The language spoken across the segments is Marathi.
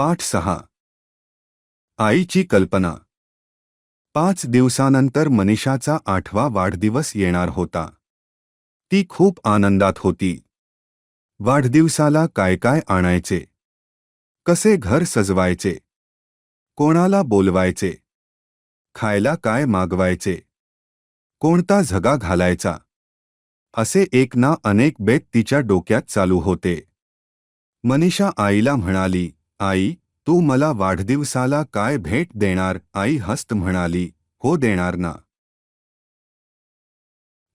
पाठ सहा. आईची कल्पना. पाच दिवसानंतर मनीषाचा आठवा वाढदिवस येणार होता. ती खूप आनंदात होती. वाढदिवसाला काय काय आणायचे? कसे घर सजवायचे? कोणाला बोलवायचे? खायला काय मागवायचे? कोणता झगा घालायचा? असे एक ना अनेक बेत तिच्या डोक्यात चालू होते. मनीषा आईला म्हणाली आई तू मला वाढदिवसाला काय भेट देणार? आई हस्त म्हणाली हो देणार ना.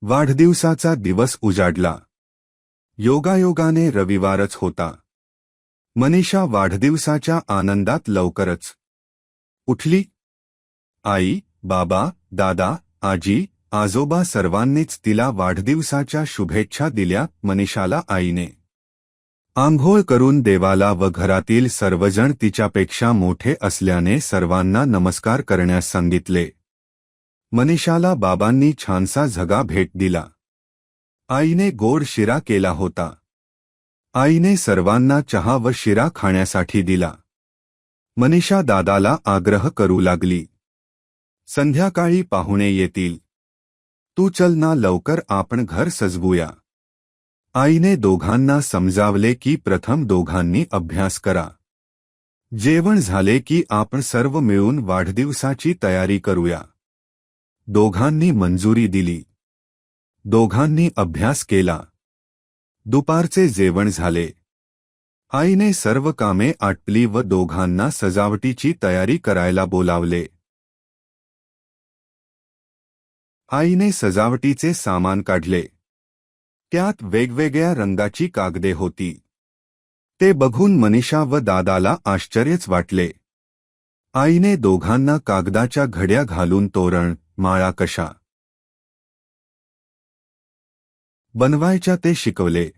वाढदिवसाचा दिवस उजाडला. योगायोगाने रविवारच होता. मनीषा वाढदिवसाच्या आनंदात लवकरच. उठली. आई बाबा दादा आजी आजोबा सर्वांनीच तिला वाढदिवसाच्या शुभेच्छा दिल्या मनीषाला आईने. आंघोळ करून देवाला व घरातील सर्वजण तिच्यापेक्षा मोठे असल्याने सर्वांना नमस्कार करण्यास सांगितले. मनीषाला बाबांनी छानसा झगा भेट दिला. आईने गोड शिरा केला होता. आईने सर्वांना चहा व शिरा खाण्यासाठी दिला. मनीषा दादाला आग्रह करू लागली. संध्याकाळी पाहुणे येतील. तू चल ना लवकर आपण घर सजवूया. आईने दोघांना समजावले की प्रथम दोघांनी अभ्यास करा. जेवण झाले की आपण सर्व मिळून वाढदिवसाची तयारी करूया. दोघांनी मंजुरी दिली. दोघांनी अभ्यास केला. दुपारचे जेवण झाले. आईने सर्व कामे आटली व दोघांना सजावटीची तयारी करायला बोलावले. आईने सजावटीचे सामान काढले. त्यात वेगवेगळ्या रंगाची कागदे होती. ते बघून मनीषा व दादाला आश्चर्यच वाटले. आईने दोघांना कागदाच्या घड्या घालून तोरण माळा कशा? बनवायच्या ते शिकवले.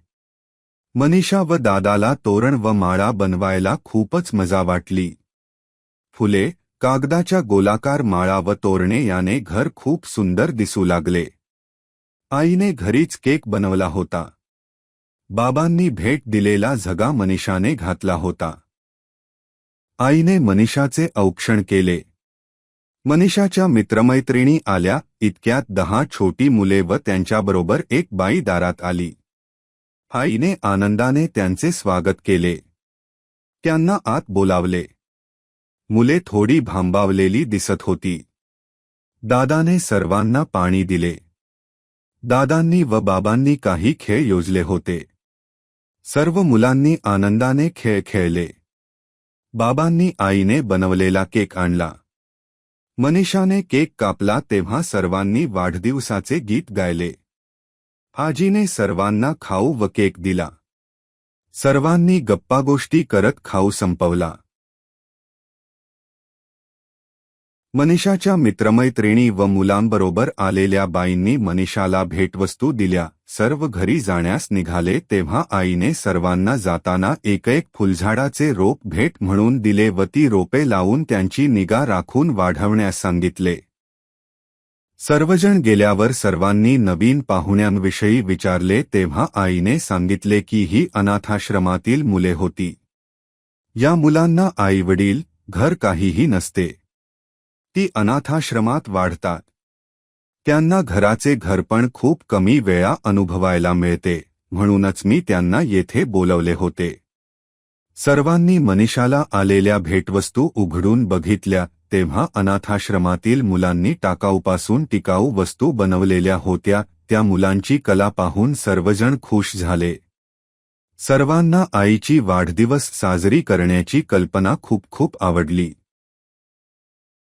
मनीषा व दादाला तोरण व माळा बनवायला खूपच मजा वाटली. फुले कागदाच्या गोलाकार माळा व तोरणे याने घर खूप सुंदर दिसू लागले. आईने घरीच केक बनवला होता. बाबांनी भेट दिलेला झगा मनीषाने घातला होता. आईने मनीषाचे औक्षण केले. मनीषाच्या मित्रमैत्रिणी आल्या, इतक्यात दहा छोटी मुले व त्यांच्याबरोबर एक बाई दारात आली. आईने आनंदाने त्यांचे स्वागत केले. त्यांना आत बोलावले. मुले थोडी भांबावलेली दिसत होती. दादाने सर्वांना पाणी दिले. दादांनी व बाबांनी काही खेळ योजले होते. सर्व मुलांनी आनंदाने खेळ खेळले. बाबांनी आईने बनवलेला केक आणला. मनीषाने केक कापला तेव्हा सर्वांनी वाढदिवसाचे गीत गायले. आजीने सर्वांना खाऊ व केक दिला. सर्वांनी गप्पागोष्टी करत खाऊ संपवला. मनीषाच्या मित्रमैत्रिणी व मुलांबरोबर आलेल्या बाईंनी मनीषाला भेटवस्तू दिल्या. सर्व घरी जाण्यास निघाले तेव्हा आईने सर्वांना जाताना एक एक फुलझाडाचे रोप भेट म्हणून दिले व ती रोपे लावून त्यांची निगा राखून वाढवण्यास सांगितले. सर्वजण गेल्यावर सर्वांनी नवीन पाहुण्यांविषयी विचारले तेव्हा आईने सांगितले की ही अनाथाश्रमातील मुले होती. या मुलांना आईवडील घर काहीही नसते. ती अनाथाश्रमात वाढतात. त्यांना घराचे घरपण खूप कमी वेळा अनुभवायला मिळते म्हणूनच मी त्यांना येथे बोलवले होते. सर्वांनी मनीषाला आलेल्या भेटवस्तू उघडून बघितल्या तेव्हा अनाथाश्रमातील मुलांनी टाकाऊपासून टिकाऊ वस्तू बनवलेल्या होत्या त्या मुलांची कला पाहून सर्वजण खुश झाले. सर्वांना आईची वाढदिवस साजरी करण्याची कल्पना खूप खूप आवडली.